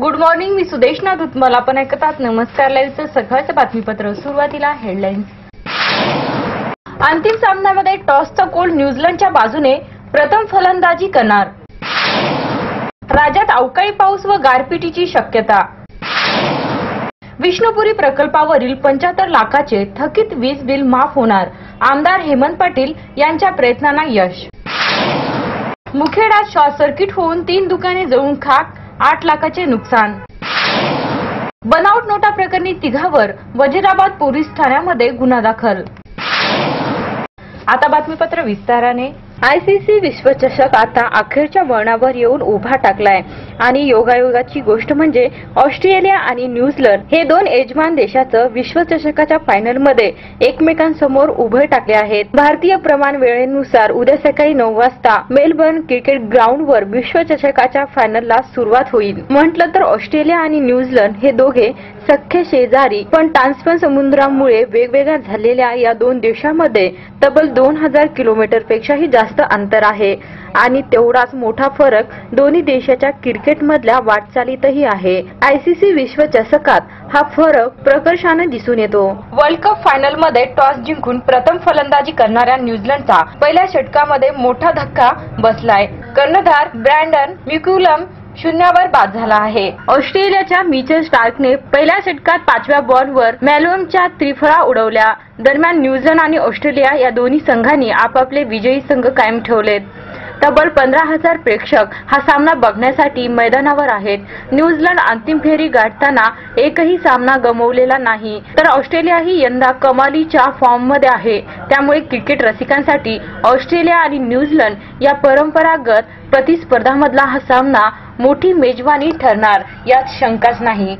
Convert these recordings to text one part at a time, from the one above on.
Good morning मी सुदेशना धुतमल आपण ऐकतात. नमस्कार. लाईव्हचं सकाळचं बातमीपत्र. सुरुवातीला हेडलाईन्स अंतिम सामन्यामध्ये टॉसचा कोल न्यूझीलंडच्या बाजूने. प्रथम फलंदाजी करणार. राज्यात अवकाळी पाऊस व गारपिटीची शक्यता. विष्णुपुरी प्रकल्पावरील पंच्याहत्तर लाखाचे थकीत वीज बिल माफ होणार. आमदार हेमंत पाटील यांच्या प्रयत्नांना यश. मुखेडात शॉर्ट सर्किट होऊन तीन दुकाने जळून खाक. आठ लाखाचे नुकसान. बनावट नोटा प्रकरणी तिघावर वजिराबाद पोलीस ठाण्यामध्ये गुन्हा दाखल. आता बातमीपत्र विस्ताराने. आयसीसी विश्वचषक आता अखेरच्या वळणावर येऊन उभा टाकलाय. आणि योगायोगाची गोष्ट म्हणजे ऑस्ट्रेलिया आणि न्यूझीलंड हे दोन यजमान देशाचं विश्वचषकाच्या फायनलमध्ये एकमेकांसमोर उभे टाकले आहेत. भारतीय प्रमाण वेळेनुसार उद्या सकाळी नऊ वाजता मेलबर्न क्रिकेट ग्राउंडवर विश्वचषकाच्या फायनलला सुरुवात होईल. म्हटलं तर ऑस्ट्रेलिया आणि न्यूझीलंड हे दोघे सख्खे शेजारी पण टान्सपन समुद्रामुळे वेगवेगळ्या झालेल्या या दोन देशांमध्ये तब्बल दोन हजार किलोमीटर पेक्षाही जास्त अंतर आहे. आणि तेवढाच मोठा फरक दोन्ही देशाच्या क्रिकेटमधल्या वाटचालीतही आहे. आयसीसी विश्वचषकात हा फरक प्रकर्षाने दिसून येतो. वर्ल्ड कप फायनलमध्ये टॉस जिंकून प्रथम फलंदाजी करणाऱ्या न्यूझीलंडचा पहिल्या षटकामध्ये मोठा धक्का बसलाय. कर्णधार ब्रँडन मिक्युलम शून्यावर बाद झाला आहे. ऑस्ट्रेलियाच्या मिचेल स्टार्कने पहिल्या षटकात पाचव्या बॉलवर मॅलोनच्या त्रिफळा उडवल्या. दरम्यान न्यूझीलंड आणि ऑस्ट्रेलिया या दोन्ही संघांनी आपापले विजयी संघ कायम ठेवलेत. तब्बल पंधरा हजार प्रेक्षक हा सामना बघण्यासाठी मैदानावर आहेत. न्यूझीलंड अंतिम फेरी गाठताना एकही सामना गमवलेला नाही. तर ऑस्ट्रेलियाही यंदा कमालीच्या फॉर्ममध्ये आहे. त्यामुळे क्रिकेट रसिकांसाठी ऑस्ट्रेलिया आणि न्यूझीलंड या परंपरागत प्रतिस्पर्धामधला हा सामना मोठी मेजवानी ठरणार यात शंकाच नाही.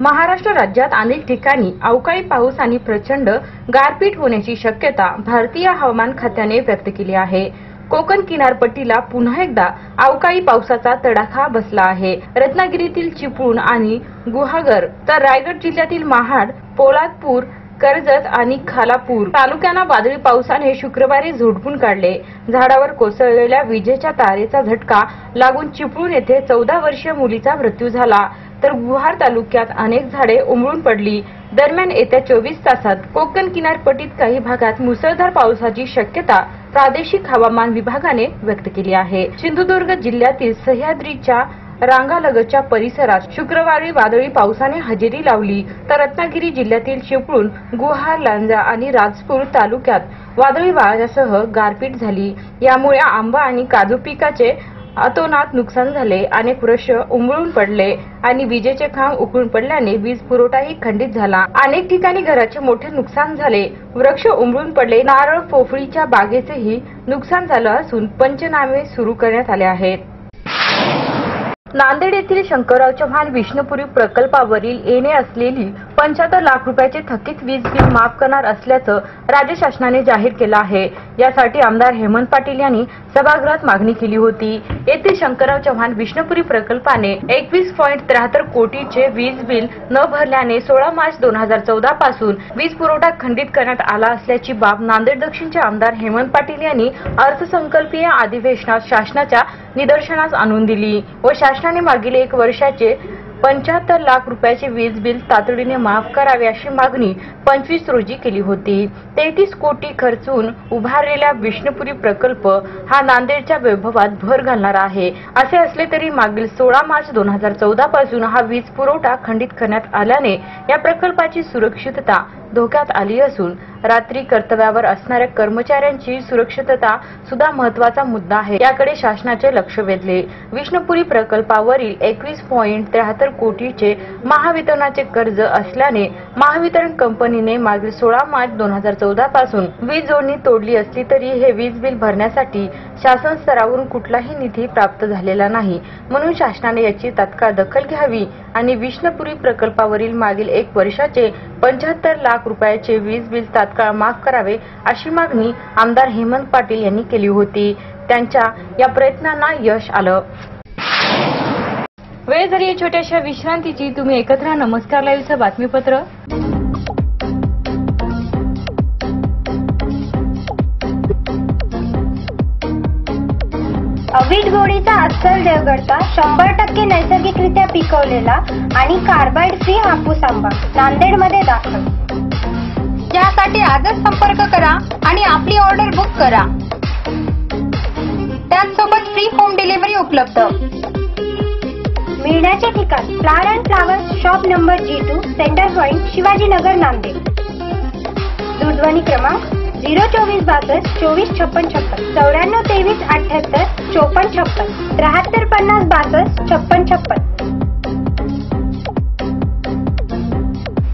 महाराष्ट्र राज्यात अनेक ठिकाणी अवकाळी पाऊस आणि प्रचंड गारपीट होण्याची शक्यता भारतीय हवामान खात्याने व्यक्त केली आहे. कोकण किनारपट्टीला पुन्हा एकदा अवकाळी पावसाचा तडाखा बसला आहे. रत्नागिरीतील चिपळूण आणि गुहागर तर रायगड जिल्ह्यातील महाड पोलादपूर कर्जत आणि खालापूर तालुक्यांना वादळी पावसाने शुक्रवारी झोडपून काढले. झाडावर कोसळलेल्या विजेच्या तारेचा झटका लागून चिपळूण येथे चौदा वर्षीय मुलीचा मृत्यू झाला. तर गुहार तालुक्यात अनेक झाडे उमळून पडली. दरम्यान येत्या चोवीस तासात कोकण किनारपट्टीत काही भागात मुसळधार पावसाची शक्यता प्रादेशिक हवामान विभागाने व्यक्त केली आहे. सिंधुदुर्ग जिल्ह्यातील सह्याद्रीच्या रांगालगतच्या परिसरात शुक्रवारी वादळी पावसाने हजेरी लावली. तर रत्नागिरी जिल्ह्यातील चिपळूण गुहार लांजा आणि राजपूर तालुक्यात वादळी वाऱ्यासह गारपीट झाली. यामुळे आंबा आणि काजू पिकाचे अतोनात नुकसान झाले अनेक वृक्ष उमळून पडले आणि विजेचे खांब उकळून पडल्याने वीज पुरवठाही खंडित झाला. अनेक ठिकाणी घराचे मोठे नुकसान झाले. वृक्ष उमळून पडले. नारळ पोफळीच्या बागेचेही नुकसान झालं असून पंचनामे सुरू करण्यात आले आहेत. नांदेड येथील शंकरराव चव्हाण विष्णुपुरी प्रकल्पावरील येणे असलेली पंच्याहत्तर लाख रुपयाचे थकीत वीज बिल माफ करणार असल्याचं राज्य शासनाने जाहीर केलं आहे. यासाठी आमदार हेमंत पाटील यांनी सभागृहात मागणी केली होती. येथील शंकरराव चव्हाण विष्णुपुरी प्रकल्पाने एकवीस पॉईंट त्र्याहत्तर कोटीचे वीज बिल न भरल्याने सोळा मार्च दोन हजार चौदा पासून वीज पुरवठा खंडित करण्यात आला असल्याची बाब नांदेड दक्षिणचे आमदार हेमंत पाटील यांनी अर्थसंकल्पीय अधिवेशनात शासनाच्या निदर्शनास आणून दिली व शासनाने मागील एक वर्षाचे पंच्याहत्तर लाख रुपयाचे वीज बिल तातडीने माफ करावे अशी मागणी पंचवीस रोजी केली होती. तेहतीस कोटी खर्चून उभारलेला विष्णुपुरी प्रकल्प हा नांदेडच्या वैभवात भर घालणारा आहे. असे असले तरी मागील सोळा मार्च दोन हजार चौदा पासून हा वीज पुरवठा खंडित करण्यात आल्याने या प्रकल्पाची सुरक्षितता धोक्यात आली असून रात्री कर्तव्यावर असणाऱ्या कर्मचाऱ्यांची सुरक्षितता सुद्धा महत्त्वाचा मुद्दा आहे. याकडे शासनाचे लक्ष वेधले. विष्णुपुरी प्रकल्पावरील एकवीस पॉईंट त्र्याहत्तर कोटीचे महावितरणाचे कर्ज असल्याने महावितरण कंपनीने मागील सोळा मार्च दोन हजार चौदा पासून वीज जोडणी तोडली असली तरी हे वीज बिल भरण्यासाठी शासन स्तरावरून कुठलाही निधी प्राप्त झालेला नाही. म्हणून शासनाने याची तात्काळ दखल घ्यावी आणि विष्णुपुरी प्रकल्पावरील मागील एक वर्षाचे पंच्याहत्तर लाख रुपयाचे वीज बिल तात्काळ माफ करावे अशी मागणी आमदार हेमंत पाटील यांनी केली होती. त्यांच्या या प्रयत्नांना यश आलं. वेळ झाली छोट्याशा विश्रांतीची. तुम्ही एकत्र नमस्कार लाईव्हचं बातमीपत्र. अवीट गोळीचा अस्सल देवगडचा शंभर टक्के नैसर्गिकरित्या पिकवलेला आणि कार्बाइड फ्री हापूस आंबा नांदेडमध्ये दाखल यासाठी आजच संपर्क करा आणि आपली ऑर्डर बुक करा. त्याचसोबत फ्री होम डिलिव्हरी उपलब्ध. मिळण्याचे ठिकाण flower and flowers shop number G two centre point Shivajinagar Nanded. दूरध्वनी क्रमांक झिरो चोवीस बासष्ट चोवीस छप्पन छप्पन चौऱ्याण्णव तेवीस अठ्याहत्तर चोपन्न छप्पन त्र्याहत्तर पन्नास बासष्ट छप्पन छप्पन.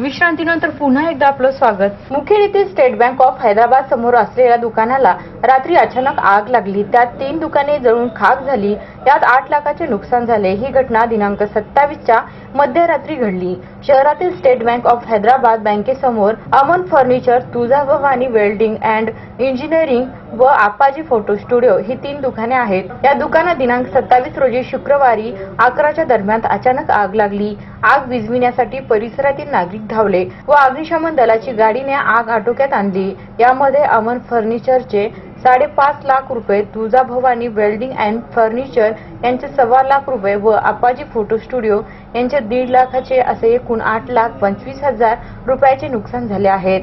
विश्रांतीनंतर पुन्हा एकदा आपलं स्वागत. मुखेड येथील स्टेट बँक ऑफ हैदराबाद समोर असलेल्या दुकानाला रात्री अचानक आग लागली. त्यात तीन दुकाने जळून खाक झाली. त्यात आठ लाखाचे नुकसान झाले. ही घटना दिनांक सत्तावीसच्या मध्यरात्री घडली. शहरातील state bank of Hyderabad बँकेसमोर Aman furniture Tuljabhavani welding and engineering व आपाजी फोटो स्टुडिओ ही तीन दुकाने आहेत. या दुकानात दिनांक सत्तावीस रोजी शुक्रवारी अकराच्या दरम्यान अचानक आग लागली. आग विजविण्यासाठी परिसरातील नागरिक धावले व अग्निशमन दलाची गाडीने आग आटोक्यात आणली. यामध्ये अमन फर्निचरचे साडेपाच लाख रुपये तुळजाभवानी वेल्डिंग अँड फर्निचर यांचे सव्वा लाख रुपये व आपाजी फोटो स्टुडिओ यांचे दीड लाखाचे असे एकूण आठ लाख पंचवीस हजार रुपयाचे नुकसान झाले आहेत.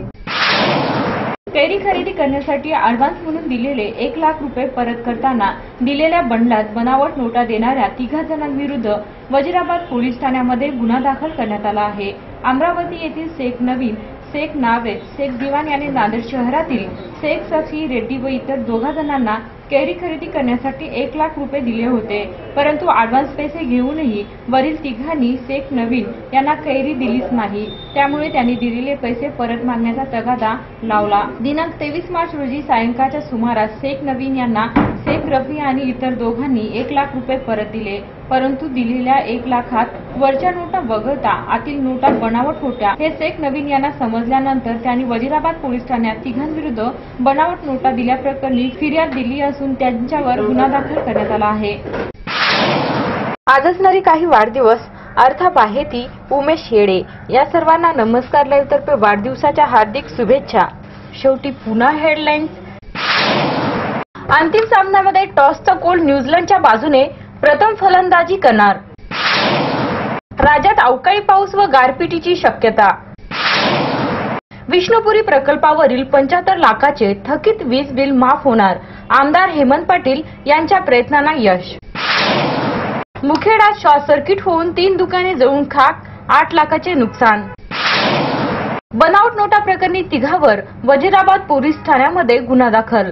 कैरी खरेदी करण्यासाठी ऍडव्हान्स म्हणून दिलेले एक लाख रुपये परत करताना दिलेल्या बंडलात बनावट नोटा देणाऱ्या तिघा जणांविरुद्ध वजिराबाद पोलीस ठाण्यामध्ये गुन्हा दाखल करण्यात आला आहे. अमरावती येथील शेख नवीन शेख नावेद शेख दिवान यांनी नांदेड शहरातील शेख सफी रेड्डी व इतर दोघा जणांना कैरी खरेदी करण्यासाठी एक लाख रुपये दिले होते. परंतु ऍडव्हान्स पैसे घेऊनही वरील तिघांनी शेख नवीन यांना कैरी दिलीच नाही. त्यामुळे त्यांनी दिलेले पैसे परत मागण्याचा तगादा लावला. दिनांक तेवीस मार्च रोजी सायंकाळच्या सुमारास शेख नवीन यांना शेख रफी आणि इतर दोघांनी एक लाख रुपये परत दिले परंतु दिलेल्या एक लाखात वरच्या नोटा वगळता आतील नोटा बनावट होत्या. हे शेख नवीन यांना समजल्यानंतर त्यांनी वजिराबाद पोलीस ठाण्यात तिघांविरुद्ध बनावट नोटा दिल्याप्रकरणी फिर्याद दिली असून त्यांच्यावर गुन्हा दाखल करण्यात आला आहे. आज असणारी काही वाढदिवस अर्थात आहे ती उमेश येडे. या सर्वांना नमस्कार लाईव्ह तर्फे वाढदिवसाच्या हार्दिक शुभेच्छा. शेवटी पुन्हा हेडलाईन्स अंतिम सामन्यामध्ये टॉसचा कोल न्यूझीलंडच्या बाजूने प्रथम फलंदाजी करणार. राज्यात अवकाळी पाऊस व गारपिटीची शक्यता. विष्णुपुरी प्रकल्पावरील पंच्याहत्तर लाखाचे थकीत वीज बिल माफ होणार. आमदार हेमंत पाटील यांच्या प्रयत्नांना यश. मुखेडात शॉर्ट सर्किट होऊन तीन दुकाने जळून खाक आठ लाखाचे नुकसान. बनावट नोटा प्रकरणी तिघावर वजिराबाद पोलीस ठाण्यामध्ये गुन्हा दाखल.